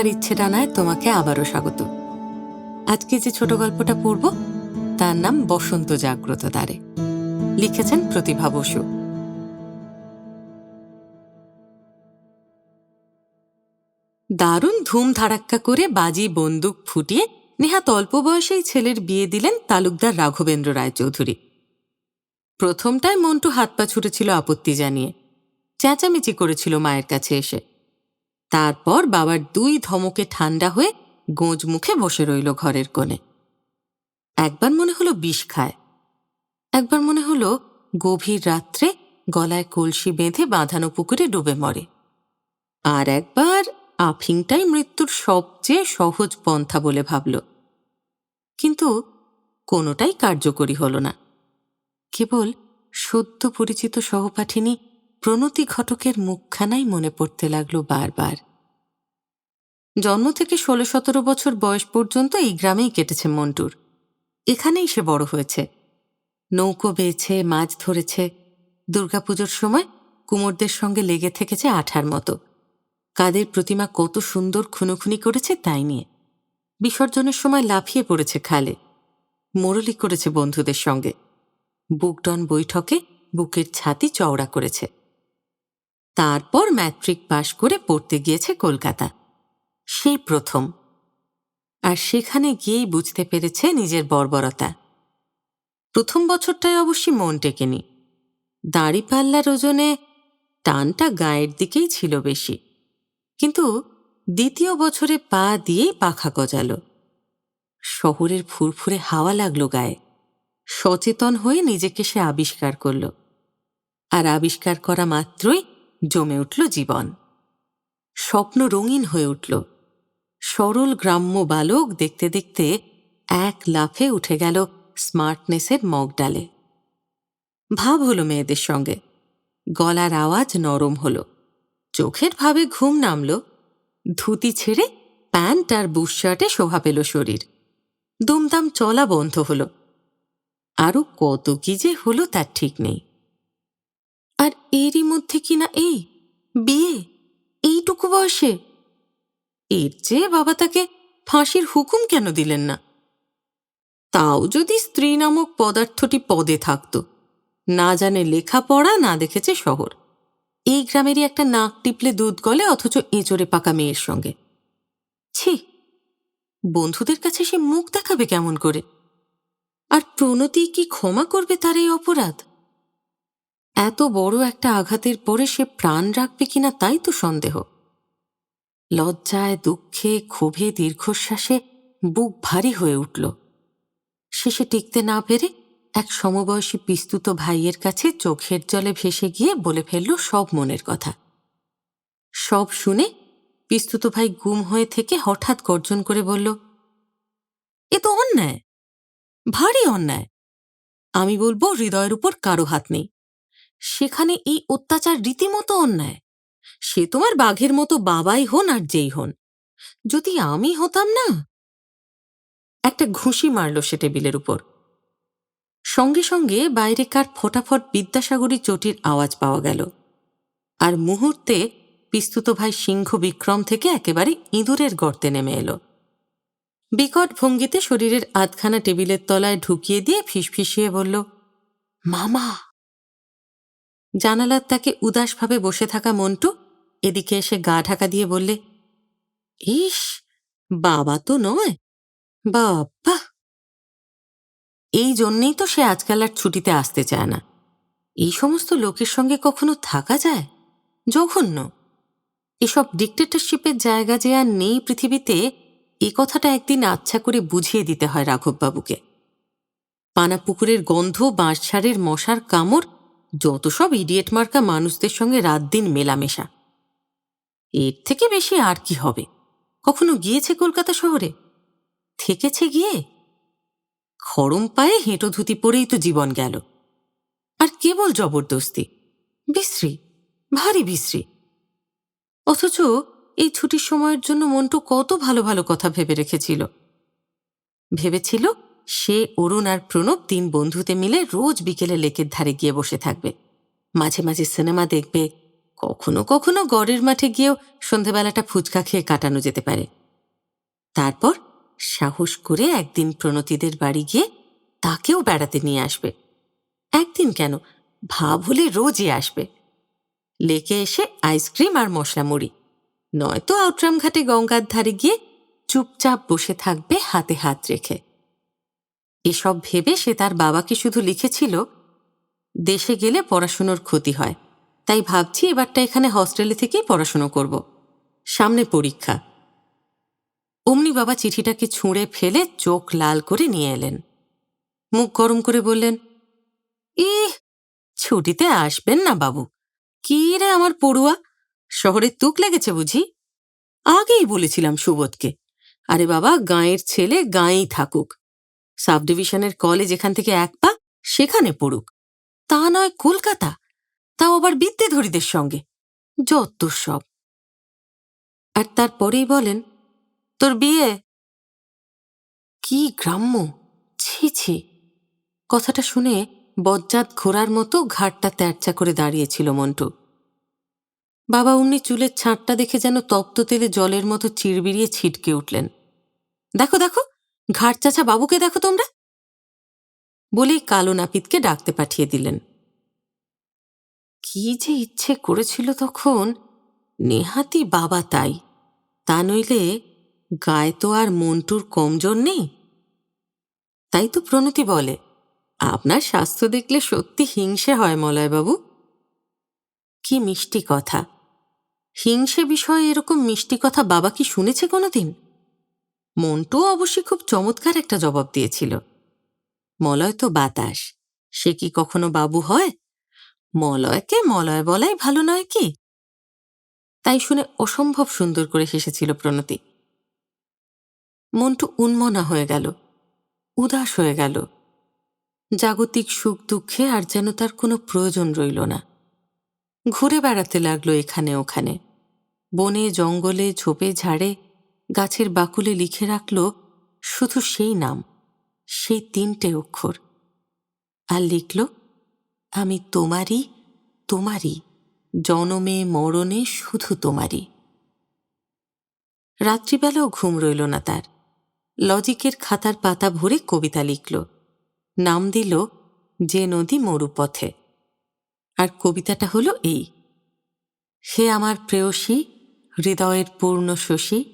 পৃথার ইচ্ছে ডানায় তোমাকে আবারও স্বাগত। আজকে যে ছোট গল্পটা পড়ব, তার নাম বসন্ত জাগ্রত দ্বারে। লিখেছেন প্রতিভা বসু। দারুণ ধুম ধারাক্কা করে বাজি, বন্দুক ফুটিয়ে নেহাত অল্প বয়সেই ছেলের বিয়ে দিলেন তালুকদার রাঘবেন্দ্র রায়চৌধুরী। প্রথমটায় মন্টু হাত পা ছুটেছিল আপত্তি জানিয়ে, চেঁচামেচি করেছিল মায়ের কাছে এসে। তারপর বাবার দুই ধমকে ঠান্ডা হয়ে গোঁজ মুখে বসে রইল ঘরের কোণে। একবার মনে হলো বিষ খায়। একবার মনে হলো গভীর রাত্রে গলায় কলসি বেঁধে বাঁধানো পুকুরে ডুবে মরে। আর একবার আফিংটাই মৃত্যুর সবচেয়ে সহজ পন্থা বলে ভাবল। কিন্তু কোনোটাই কার্যকরী হল না। কেবল সদ্য পরিচিত সহপাঠিনী প্রণতি ঘটকের মুখখানাই মনে পড়তে লাগল বারবার। জন্ম থেকে ষোলো সতেরো বছর বয়স পর্যন্ত এই গ্রামেই কেটেছে মন্টুর। এখানেই সে বড় হয়েছে। নৌকো বেয়েছে মাছ ধরেছে। দুর্গাপুজোর সময় কুমোরদের সঙ্গে লেগে থেকেছে আঠার মতো। কাদের প্রতিমা কত সুন্দর খুনোখুনি করেছে তাই নিয়ে। বিসর্জনের সময় লাফিয়ে পড়েছে খালে। মোরলি করেছে বন্ধুদের সঙ্গে। বুকডন বৈঠকে বুকের ছাতি চওড়া করেছে। তারপর ম্যাট্রিক পাশ করে পড়তে গিয়েছে কলকাতা। সেই প্রথম। আর সেখানে গিয়েই বুঝতে পেরেছে নিজের বর্বরতা। প্রথম বছরটায় অবশ্যই মন টেকেনি। দাড়িপাল্লার ওজনে টানটা গায়ের দিকেই ছিল বেশি। কিন্তু দ্বিতীয় বছরে পা দিয়েই পাখা গজালো। শহরের ফুরফুরে হাওয়া লাগল গায়ে। সচেতন হয়ে নিজেকে সে আবিষ্কার করল। আর আবিষ্কার করা মাত্রই জমে উঠল জীবন। স্বপ্ন রঙিন হয়ে উঠল। সরল গ্রাম্য বালক দেখতে দেখতে এক লাফে উঠে গেল স্মার্টনেসের মগডালে। ভাব হলো মেয়েদের সঙ্গে। গলার আওয়াজ নরম হলো। চোখের ভাবে ঘুম নামল। ধুতি ছেড়ে প্যান্ট আর বুশশার্টে শোভা পেল শরীর। দুমদাম চলা বন্ধ হলো। আরও কত কি যে হলো তার ঠিক নেই। আর এরই মধ্যে কিনা এই? বিয়ে? এইটুকু বয়সে? এর চেয়ে বাবা তাকে ফাঁসির হুকুম কেন দিলেন না? তাও যদি স্ত্রী নামক পদার্থটি পদে থাকত, না জানে লেখাপড়া, না দেখেছে শহর। এই গ্রামেরই একটা নাক টিপলে দুধ গলে, অথচ এঁচড়ে পাকা মেয়ের সঙ্গে। ছি, বন্ধুদের কাছে সে মুখ দেখাবে কেমন করে? আর প্রণতি কি ক্ষমা করবে তার এই অপরাধ? এত বড় একটা আঘাতের পরে সে প্রাণ রাখবে কিনা তাই তো সন্দেহ। লজ্জায়, দুঃখে, ক্ষোভে, দীর্ঘশ্বাসে বুক ভারী হয়ে উঠল। শেষে টিকতে না পেরে এক সমবয়সী পিস্তুত ভাইয়ের কাছে চোখের জলে ভেসে গিয়ে বলে ফেলল সব মনের কথা। সব শুনে পিস্তুত ভাই গুম হয়ে থেকে হঠাৎ গর্জন করে বলল, এ তো অন্যায়, ভারী অন্যায়। আমি বলব হৃদয়ের উপর কারও হাত নেই। সেখানে এই অত্যাচার রীতিমতো অন্যায়। সে তোমার বাঘের মতো বাবাই হন আর যেই হন। যদি আমি হতাম না? একটা ঘুষি মারল সে টেবিলের উপর। সঙ্গে সঙ্গে বাইরে কার ফটাফট বিদ্যাসাগরী চটির আওয়াজ পাওয়া গেল। আর মুহূর্তে পিস্তুত ভাই সিংহ বিক্রম থেকে একেবারে ইঁদুরের গর্তে নেমে এলো। বিকট ভঙ্গিতে শরীরের আধখানা টেবিলের তলায় ঢুকিয়ে দিয়ে ফিসফিসিয়ে বলল, মামা! জানালার তাকে উদাসভাবে বসে থাকা মন্টু এদিকে এসে গা ঢাকা দিয়ে বললে, ইস, বাবা তো নয়, বাবা! এই জন্যেই তো সে আজকাল আর ছুটিতে আসতে চায় না। এই সমস্ত লোকের সঙ্গে কখনো থাকা যায়? জঘন্য। এসব ডিকটেটরশিপের জায়গা যে আর নেই পৃথিবীতে, এ কথাটা একদিন আচ্ছা করে বুঝিয়ে দিতে হয় রাঘববাবুকে। পানা পুকুরের গন্ধ, বাঁশঝাড়ের মশার কামড়, যত সব ইডিয়েট মার্কা মানুষদের সঙ্গে রাত দিন মেলামেশা। এর থেকে বেশি আর কি হবে? কখনো গিয়েছে কলকাতা শহরে? থেকেছে গিয়ে? খরম পায়ে হেঁটো ধুতি পরেই তো জীবন গেল। আর কেবল জবরদস্তি। বিশ্রী, ভারী বিশ্রী। অথচ এই ছুটির সময়ের জন্য মন্টু কত ভালো ভালো কথা ভেবে রেখেছিল। ভেবেছিল সে অরুণ আর প্রণব তিন বন্ধুতে মিলে রোজ বিকেলে লেকের ধারে গিয়ে বসে থাকবে। মাঝে মাঝে সিনেমা দেখবে কখনো কখনো গড়ের মাঠে গিয়েও সন্ধেবেলাটা ফুচকা খেয়ে কাটানো যেতে পারে। তারপর সাহস করে একদিন প্রণতিদের বাড়ি গিয়ে তাকেও বেড়াতে নিয়ে আসবে। একদিন কেন? ভাব হলে রোজই আসবে। লেকে এসে আইসক্রিম আর মশলা মুড়ি। নয়তো আউটরাম ঘাটে গঙ্গার ধারে গিয়ে চুপচাপ বসে থাকবে হাতে হাত রেখে। এসব ভেবে সে তার বাবাকে শুধু লিখেছিল, দেশে গেলে পড়াশুনোর ক্ষতি হয়। তাই ভাবছি এবারটা এখানে হস্টেলে থেকেই পড়াশুনো করব। সামনে পরীক্ষা। অমনি বাবা চিঠিটাকে ছুঁড়ে ফেলে চোখ লাল করে নিয়ে এলেন। মুখ গরম করে বললেন, ইহ, ছুটিতে আসবেন না বাবু। কি রে আমার পড়ুয়া? শহরে তুক লেগেছে বুঝি? আগেই বলেছিলাম সুবোধকে। আরে বাবা, গাঁয়ের ছেলে গাঁয়েই থাকুক। সাব ডিভিশনের কলেজ এখান থেকে এক পা সেখানে পড়ুক। তা নয় কলকাতা। তাও আবার বিদ্যেধরীদের সঙ্গে। যত সব। আর তারপরেই বলেন, তোর বিয়ে? কি গ্রাম্য? ছি ছি। কথাটা শুনে বজ্জাত ঘোড়ার মতো ঘাটটা তেরচা করে দাঁড়িয়েছিল মন্টু। বাবা উনি চুলের ছাঁটটা দেখে যেন তপ্ত তেলে জলের মতো চিড়বিড়িয়ে ছিটকে উঠলেন। দেখো দেখো, ঘাট চাচা বাবুকে দেখো তোমরা? বলেই কালো নাপিতকে ডাকতে পাঠিয়ে দিলেন। কি যে ইচ্ছে করেছিল তখন, নেহাতি বাবা তাই। তা নইলে গায়ে তো আর মন্টুর কমজোর নেই। তাই তো প্রণতি বলে, আপনার স্বাস্থ্য দেখলে সত্যি হিংসে হয় মলয়বাবু। কি মিষ্টি কথা। হিংসে বিষয়ে এরকম মিষ্টি কথা বাবা কি শুনেছে কোনোদিন? মন্টু অবশ্যই খুব চমৎকার একটা জবাব দিয়েছিল। মলয় তো বাতাস, সে কি কখনো বাবু হয়? মলয়কে মলয় বলাই ভালো নয় কি? তাই শুনে অসম্ভব সুন্দর করে হেসেছিল প্রণতি। মন্টু উন্মনা হয়ে গেল, উদাস হয়ে গেল। জাগতিক সুখ দুঃখে আর যেন তার কোনো প্রয়োজন রইল না। ঘুরে বেড়াতে লাগল এখানে ওখানে। বনে, জঙ্গলে, ঝোপে, ঝাড়ে, গাছের বাকুলে লিখে রাখল শুধু সেই নাম, সেই তিনটে অক্ষর। আর লিখল আমি তোমারই তোমারই। জনমে, মরণে শুধু তোমারই। রাত্রিবেলাও ঘুম রইল না তার। লজিকের খাতার পাতা ভরে কবিতা লিখল। নাম দিল, যে নদী মরুপথে আর কবিতাটা হলো এই, হে আমার প্রেয়সী, হৃদয়ের পূর্ণ শশী,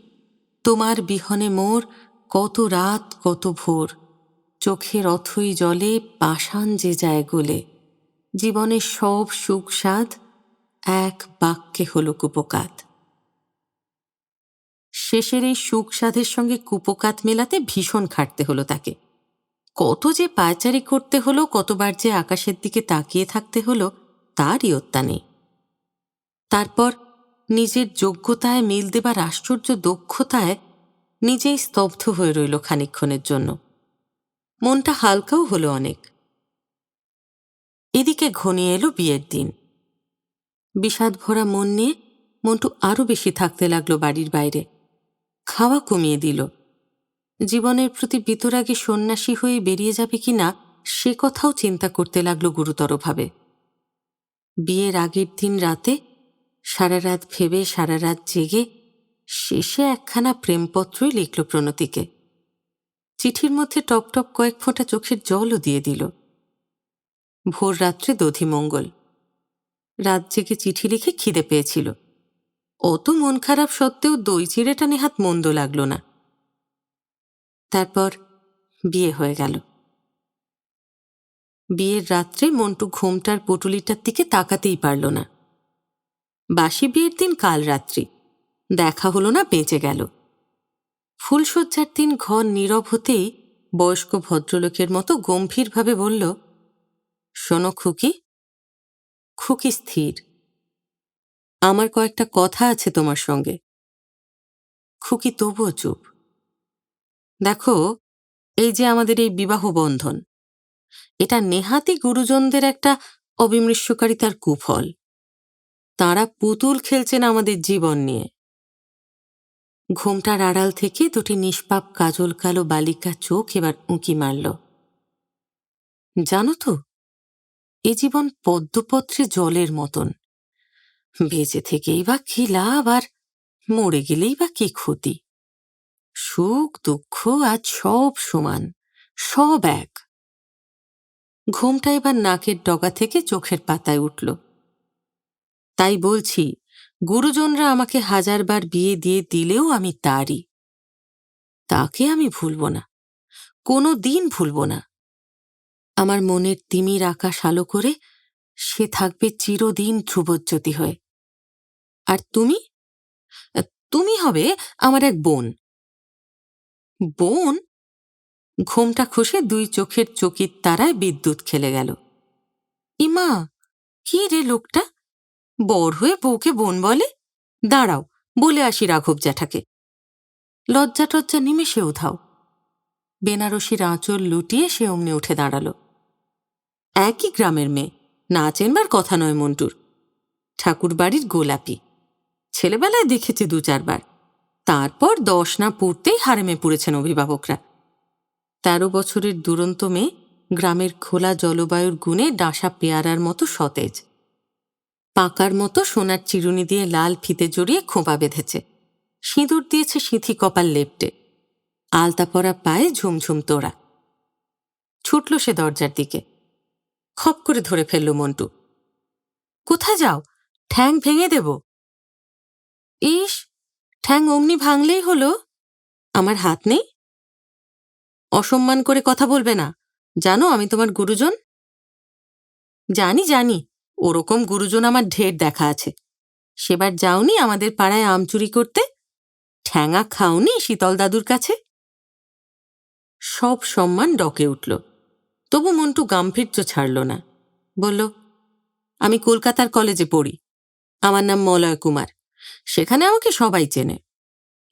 তোমার বিহনে মোর কত রাত, কত ভোর। চোখের অথই জলে পাষাণ যে যায় গোলে। জীবনের সব সুখ সাধ এক বাক্যে হল কুপকাত। শেষের এই সুখ সাধের সঙ্গে কুপকাত মেলাতে ভীষণ খাটতে হলো তাকে। কত যে পায়চারি করতে হলো, কতবার যে আকাশের দিকে তাকিয়ে থাকতে হলো, তারই অত্যা নেই। তারপর নিজের যোগ্যতায় মিল দেবার আশ্চর্য দক্ষতায় নিজেই স্তব্ধ হয়ে রইল খানিক্ষণের জন্য। মনটা হালকাও হলো অনেক। এদিকে ঘনিয়ে এলো বিয়ের দিন। বিষাদ ভরা মন নিয়ে মন্টু আরও বেশি থাকতে লাগল বাড়ির বাইরে। খাওয়া কমিয়ে দিল। জীবনের প্রতি বিতরাগে সন্ন্যাসী হয়ে বেরিয়ে যাবে কিনা সে কথাও চিন্তা করতে লাগল গুরুতরভাবে। বিয়ের আগের দিন রাতে সারা রাত ভেবে, সারা রাত জেগে শেষে একখানা প্রেমপত্রই লিখল প্রণতিকে। চিঠির মধ্যে টপ টপ কয়েক ফোঁটা চোখের জলও দিয়ে দিল। ভোর রাত্রে দধিমঙ্গল। রাত জেগে চিঠি লিখে খিদে পেয়েছিল। অত মন খারাপ সত্ত্বেও দই চিড়েটা নেহাত মন্দ লাগল না। তারপর বিয়ে হয়ে গেল। বিয়ের রাত্রে মন্টু ঘুমটার পটুলিটার দিকে তাকাতেই পারল না। বাসি বিয়ের দিন কাল রাত্রি। দেখা হলো না, বেঁচে গেল। ফুলশয্যার দিন ঘর নীরব হতেই বয়স্ক ভদ্রলোকের মতো গম্ভীরভাবে বলল শোনো খুকি। খুকি স্থির। আমার কয়েকটা কথা আছে তোমার সঙ্গে। খুকি তবুও চুপ। দেখো, এই যে আমাদের এই বিবাহ বন্ধন, এটা নেহাতি গুরুজনদের একটা অবিমৃষ্যকারিতার কুফল। তারা পুতুল খেলছেন আমাদের জীবন নিয়ে। ঘুমটার আড়াল থেকে দুটি নিষ্পাপ কাজল কালো বালিকা চোখ এবার উঁকি মারল। জানো তো এ জীবন পদ্মপত্রে জলের মতন। বেঁচে থেকেই বা কি লাভ আর মরে গেলেই বা কি ক্ষতি? সুখ, দুঃখ আজ সব সমান, সব এক। ঘুমটা এবার নাকের ডগা থেকে চোখের পাতায় উঠল। তাই বলছি, গুরুজনরা আমাকে হাজারবার বিয়ে দিয়ে দিলেও আমি তারই। তাকে আমি ভুলব না, কোনো দিন ভুলব না। আমার মনের তিমির আকাশ আলো করে সে থাকবে চিরদিন ধ্রুবজ্যোতি হয়ে। আর তুমি? তুমি হবে আমার এক বোন। বোন? ঘোমটা খসে দুই চোখের চকির তারায় বিদ্যুৎ খেলে গেল। ইমা কি রে লোকটা? বর হয়ে বউকে বোন বলে? দাঁড়াও, বলে আসি রাঘব জ্যাঠাকে। লজ্জা টজ্জা নিমেষে উধাও। বেনারসির আঁচল লুটিয়ে সে অমনি উঠে দাঁড়াল। একই গ্রামের মেয়ে। না চেনবার কথা নয় মন্টুর। ঠাকুর বাড়ির গোলাপি। ছেলেবেলায় দেখেছে দু চারবার। তারপর দশ না পড়তেই হারেমে পড়েছেন অভিভাবকরা। তেরো বছরের দুরন্ত মেয়ে গ্রামের খোলা জলবায়ুর গুণে ডাসা পেয়ারার মতো সতেজ। পাকার মতো সোনার চিরুনি দিয়ে লাল ফিতে জড়িয়ে খোঁপা বেঁধেছে। সিঁদুর দিয়েছে সিঁথি কপাল লেপটে। আলতা পরা পায়ে ঝুমঝুম তোড়া। ছুটল সে দরজার দিকে। খপ করে ধরে ফেলল মন্টু। কোথায় যাও? ঠ্যাং ভেঙে দেব। ইস, ঠ্যাং অমনি ভাঙলেই হলো? আমার হাত নেই? অসম্মান করে কথা বলবে না। জানো আমি তোমার গুরুজন? জানি জানি, ওরকম গুরুজন আমার ঢের দেখা আছে। সেবার যাওনি আমাদের পাড়ায় আম চুরি করতে? ঠ্যাঙা খাওনি শীতল দাদুর কাছে? সব সম্মান ডকে উঠল। তবু মন্টু গাম্ভীর্য ছাড়ল না। বলল, আমি কলকাতার কলেজে পড়ি। আমার নাম মলয় কুমার। সেখানে আমাকে সবাই চেনে।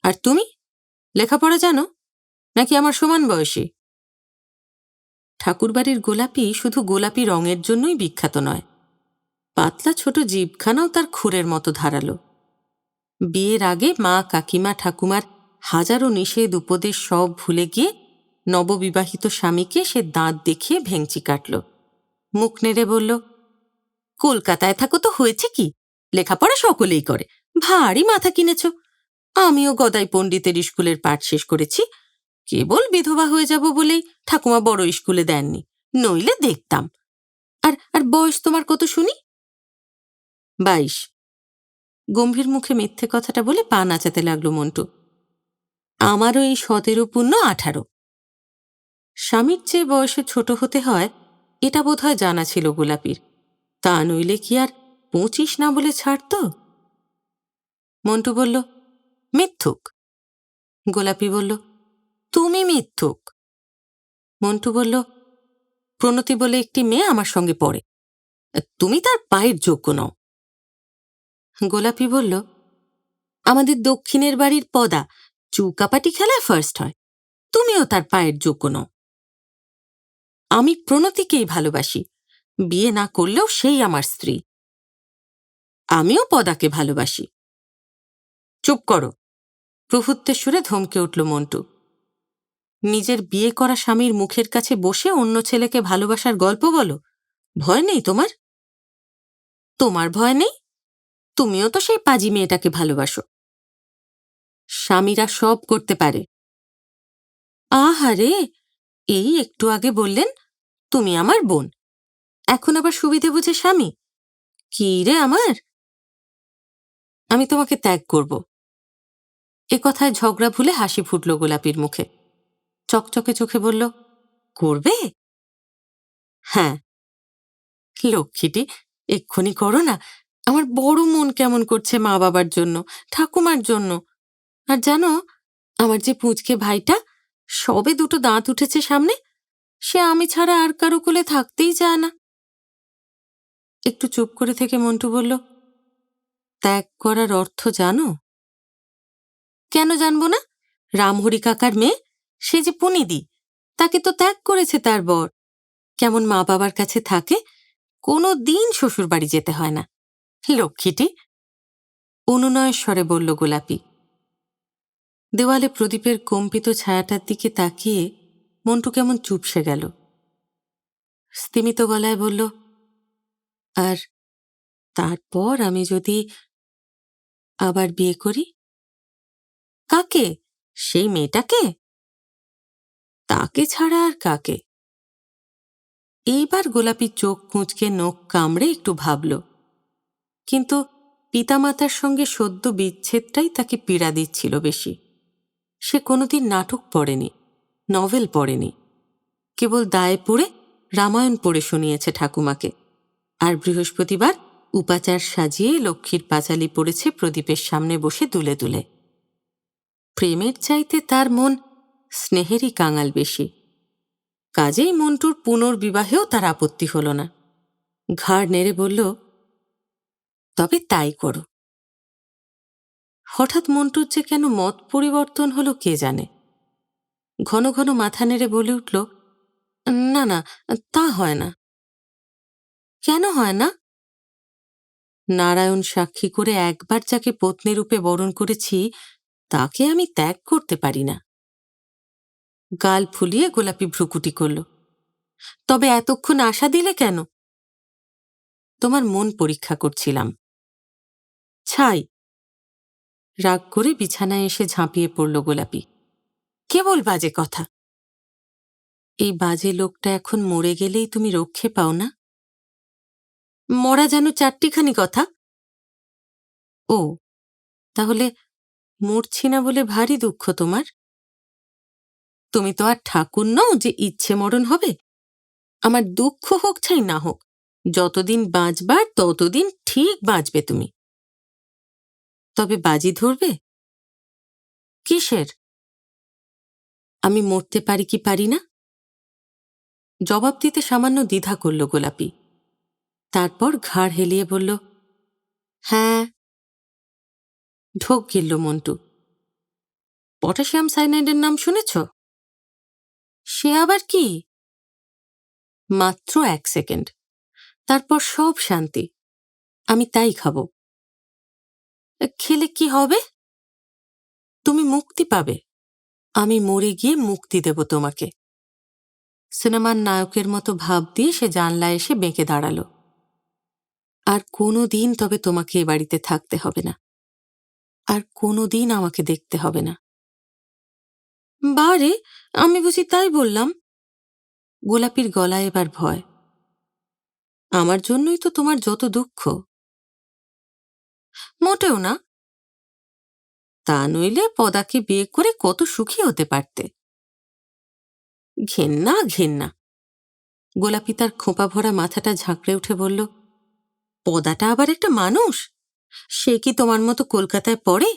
আর তুমি? লেখাপড়া জানো? নাকি আমার সমান বয়সী? ঠাকুরবাড়ির গোলাপি শুধু গোলাপি রঙের জন্যই বিখ্যাত নয়। পাতলা ছোট জীবখানাও তার খুরের মতো ধারালো। বিয়ের আগে মা কাকিমা ঠাকুমার হাজারো নিষেধ উপদেশ সব ভুলে গিয়ে নববিবাহিত স্বামীকে সে দাঁত দেখিয়ে ভেঙচি কাটল। মুখ নেড়ে বলল, কলকাতায় থাকো তো হয়েছে কি? লেখাপড়া সকলেই করে। ভারী মাথা কিনেছ। আমিও গদাই পণ্ডিতের স্কুলের পাঠ শেষ করেছি। কেবল বিধবা হয়ে যাব বলেই ঠাকুমা বড় স্কুলে দেননি, নইলে দেখতাম। আর আর বয়স তোমার কত শুনি? বাইশ। গম্ভীর মুখে মিথ্যে কথাটা বলে পা নাচাতে লাগল মন্টু। আমারও এই সতেরো পূর্ণ আঠারো। স্বামীর চেয়ে বয়সে ছোট হতে হয়, এটা বোধহয় জানা ছিল গোলাপির। তা নইলে কি আর পঁচিশ না বলে ছাড়ত? মন্টু বলল, মিথ্যুক। গোলাপি বলল, তুমি মিথ্যুক। মন্টু বলল, প্রণতি বলে একটি মেয়ে আমার সঙ্গে পড়ে। তুমি তার পায়ের যোগ্য নও। গোলাপি বলল, আমাদের দক্ষিণের বাড়ির পদা চুকাপাটি খেলায় ফার্স্ট হয়। তুমিও তার পায়ের যোগ্য নও। আমি প্রণতিকেই ভালোবাসি, বিয়ে না করলেও সেই আমার স্ত্রী। আমিও পদাকে ভালোবাসি। চুপ করো। প্রভুত্বের সুরে ধমকে উঠল মন্টু। নিজের বিয়ে করা স্বামীর মুখের কাছে বসে অন্য ছেলেকে ভালোবাসার গল্প বলো। ভয় নেই তোমার? তোমার ভয় নেই? তুমিও তো সেই পাজি মেয়েটাকে ভালোবাসো। স্বামীরা সব করতে পারে। আহারে! এই একটু আগে বললেন, তুমি আমার বোন। এখন আবার সুবিধে বুঝে স্বামী? কি রে আমার? আমি তোমাকে ত্যাগ করব। এ কথায় ঝগড়া ভুলে হাসি ফুটল গোলাপির মুখে। চকচকে চোখে বলল, করবে? হ্যাঁ। লক্ষ্মীটি, এক্ষুনি করো না। আমার বড় মন কেমন করছে মা বাবার জন্য, ঠাকুমার জন্য। আর জানো, আমার যে পুঁচকে ভাইটা সবে দুটো দাঁত উঠেছে সামনে, সে আমি ছাড়া আর কারও কোলে থাকতেই চায় না। একটু চুপ করে থেকে মন্টু বলল, ত্যাগ করার অর্থ জানো? কেন জানব না? রামহরি কাকার মেয়ে, সে যে পুনিদি, তাকে তো ত্যাগ করেছে তার বর। কেমন মা বাবার কাছে থাকে, কোনো দিন শ্বশুর বাড়ি যেতে হয় না। লক্ষ্মীটি? অনুনয়ের স্বরে বলল গোলাপি দেওয়ালে প্রদীপের কম্পিত ছায়াটার দিকে তাকিয়ে মন্টু কেমন চুপসে গেল। স্তিমিত গলায় বলল, আর তারপর আমি যদি আবার বিয়ে করি? কাকে? সেই মেয়েটাকে? তাকে ছাড়া আর কাকে? এইবার গোলাপি চোখ কুঁচকে নখ কামড়ে একটু ভাবল, কিন্তু পিতামাতার সঙ্গে সদ্য বিচ্ছেদটাই তাকে পীড়া দিচ্ছিল বেশি। সে কোনোদিন নাটক পড়েনি, নভেল পড়েনি। কেবল দায়ে পড়ে রামায়ণ পড়ে শুনিয়েছে ঠাকুমাকে। আর বৃহস্পতিবার উপাচার সাজিয়ে লক্ষ্মীর পাঁচালি পড়েছে প্রদীপের সামনে বসে দুলে দুলে। প্রেমের চাইতে তার মন স্নেহেরই কাঙাল বেশি। কাজেই মন্টুর পুনর্বিবাহেও তার আপত্তি হল না। ঘাড় নেড়ে বলল, তবে তাই করো। হঠাৎ মন্টুর যে কেন মত পরিবর্তন হলো কে জানে? ঘন ঘন মাথা নেড়ে বলে উঠল, না না, তা হয় না। কেন হয় না? নারায়ণ সাক্ষী করে একবার যাকে পত্নীরূপে বরণ করেছি, তাকে আমি ত্যাগ করতে পারি না। গাল ফুলিয়ে গোলাপি ভ্রুকুটি করল, তবে এতক্ষণ আশা দিলে কেন? তোমার মন পরীক্ষা করছিলাম। ছাই রাগ করে বিছানায় এসে ঝাঁপিয়ে পড়ল গোলাপি। কেবল বাজে কথা? এই বাজে লোকটা এখন মরে গেলেই তুমি রক্ষে পাও না? মরা যেন চারটিখানি কথা। ও, তাহলে মরছি না বলে ভারী দুঃখ তোমার? তুমি তো আর ঠাকুর নও যে ইচ্ছে মরণ হবে। আমার দুঃখ হোক চাই না হোক, যতদিন বাঁচবার ততদিন ঠিক বাঁচবে তুমি। তবে বাজি ধরবে? কিসের? আমি মরতে পারি কি পারি না? জবাব দিতে সামান্য দ্বিধা করল গোলাপি। তারপর ঘাড় হেলিয়ে বলল হ্যাঁ। ঢোক গিলল মন্টু। পটাশিয়াম সাইনাইডের নাম শুনেছ? সে আবার কি? মাত্র এক সেকেন্ড। তারপর সব শান্তি। আমি তাই খাব। খেলে কি হবে? তুমি মুক্তি পাবে। আমি মরে গিয়ে মুক্তি দেব তোমাকে। সিনেমার নায়কের মতো ভাব দিয়ে সে জানলা এসে বেঁকে দাঁড়াল। আর কোনো দিন তবে তোমাকে এ বাড়িতে থাকতে হবে না। আর কোনো দিন আমাকে দেখতে হবে না। বারে, আমি বুঝি তাই বললাম। গোলাপির গলায় এবার ভয়। আমার জন্যই তো তোমার যত দুঃখ। মোটেও না। তা নইলে পদাকে বিয়ে করে কত সুখী হতে পারতে। ঘেন্না ঘেন্না। গোলাপি তার খোঁপা ভরা মাথাটা ঝাঁকড়ে উঠে বলল, পদাটা আবার একটা মানুষ? সে কি তোমার মতো কলকাতায় পড়ে?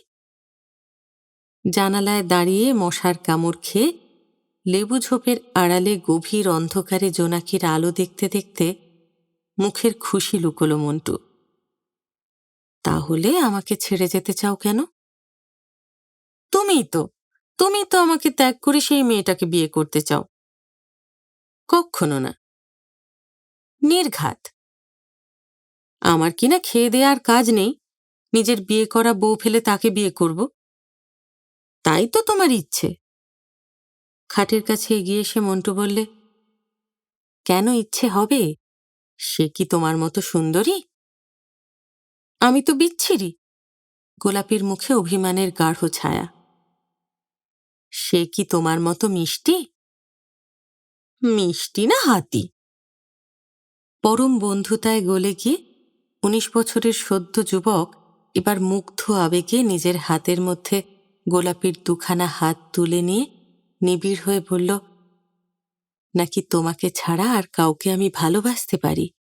জানালায় দাঁড়িয়ে মশার কামড় খেয়ে লেবু ঝোপের আড়ালে গভীর অন্ধকারে জোনাকির আলো দেখতে দেখতে মুখের খুশি লুকোলো মন্টু। তাহলে আমাকে ছেড়ে যেতে চাও কেন? তুমিই তো তুমি তো আমাকে ত্যাগ করে সেই মেয়েটাকে বিয়ে করতে চাও। কখনো না। নির্ঘাত। আমার কিনা খেয়ে দেওয়ার কাজ নেই? নিজের বিয়ে করা বউ ফেলে তাকে বিয়ে করব? তাই তো তোমার ইচ্ছে। খাটের কাছে এগিয়ে এসে মন্টু বললে, কেন ইচ্ছে হবে? সে কি তোমার মতো সুন্দরী? আমি তো বিচ্ছিরি। গোলাপির মুখে অভিমানের গাঢ় ছায়া। সে কি তোমার মতো মিষ্টি? মিষ্টি না হাতি? পরম বন্ধুতায় গলে গিয়ে উনিশ বছরের সদ্য যুবক এবার মুগ্ধ আবেগে নিজের হাতের মধ্যে গোলাপির দুখানা হাত তুলে নিয়ে নিবিড় হয়ে বলল, নাকি তোমাকে ছাড়া আর কাউকে আমি ভালোবাসতে পারি?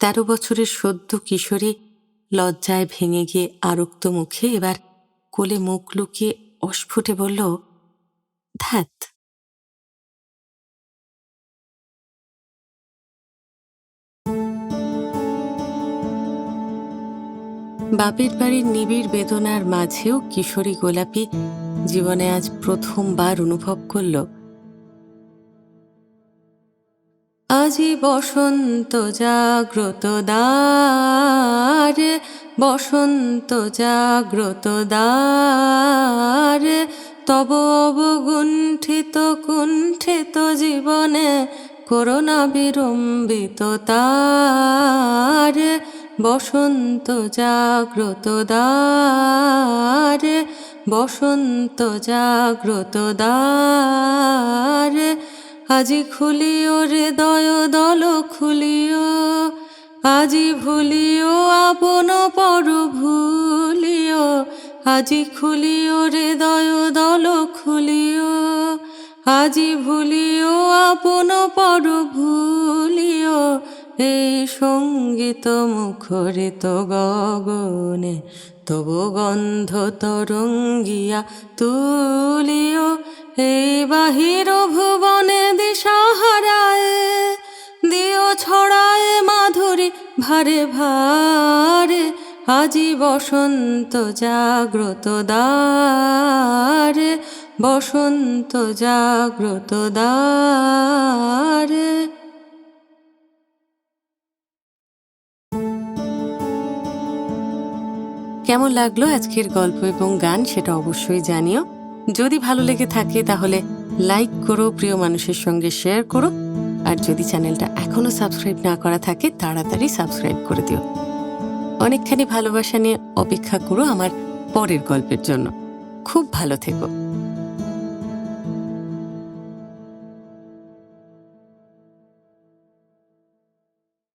তেরো বছরের সদ্য কিশোরী লজ্জায় ভেঙে গিয়ে আরক্ত মুখে এবার কোলে মুখ লুকিয়ে অস্ফুটে বলল ধ্যাত বাপের বাড়ির নিবিড় বেদনার মাঝেও কিশোরী গোলাপি জীবনে আজ প্রথমবার অনুভব করল আজি বসন্ত জাগ্রত দ্বার, বসন্ত জাগ্রত দ্বার, তব অবগুণ্ঠিত কুণ্ঠিত জীবনে করোনা বিড়ম্বিত তার, বসন্ত জাগ্রত দ্বার, বসন্ত জাগ্রত দ্বার আজি খুলিও রে দয় দল, খুলিও। আজি ভুলিও আপন পর ভুলিও। আজি খুলিও রে দয় দল, খুলিও। আজি ভুলিও আপন পর ভুলিও। এই সংগীত মুখরিত গগনে, তবু গন্ধ তরঙ্গিয়া তুলিও। এই বাহির ভুবনে দিশাহারায়, দিও ছড়ায় মাধুরী ভারে ভারে, আজি বসন্ত জাগ্রত দ্বারে, বসন্ত জাগ্রত দ্বারে। কেমন লাগল আজকের গল্প এবং গান সেটা অবশ্যই জানিও। যদি ভালো লেগে থাকে তাহলে লাইক করো, প্রিয় মানুষের সঙ্গে শেয়ার করো। আর যদি চ্যানেলটা এখনও সাবস্ক্রাইব না করা থাকে, তাড়াতাড়ি সাবস্ক্রাইব করে দিও। অনেকখানি ভালোবাসা নিয়ে অপেক্ষা করো আমার পরের গল্পের জন্য। খুব ভালো থেকো।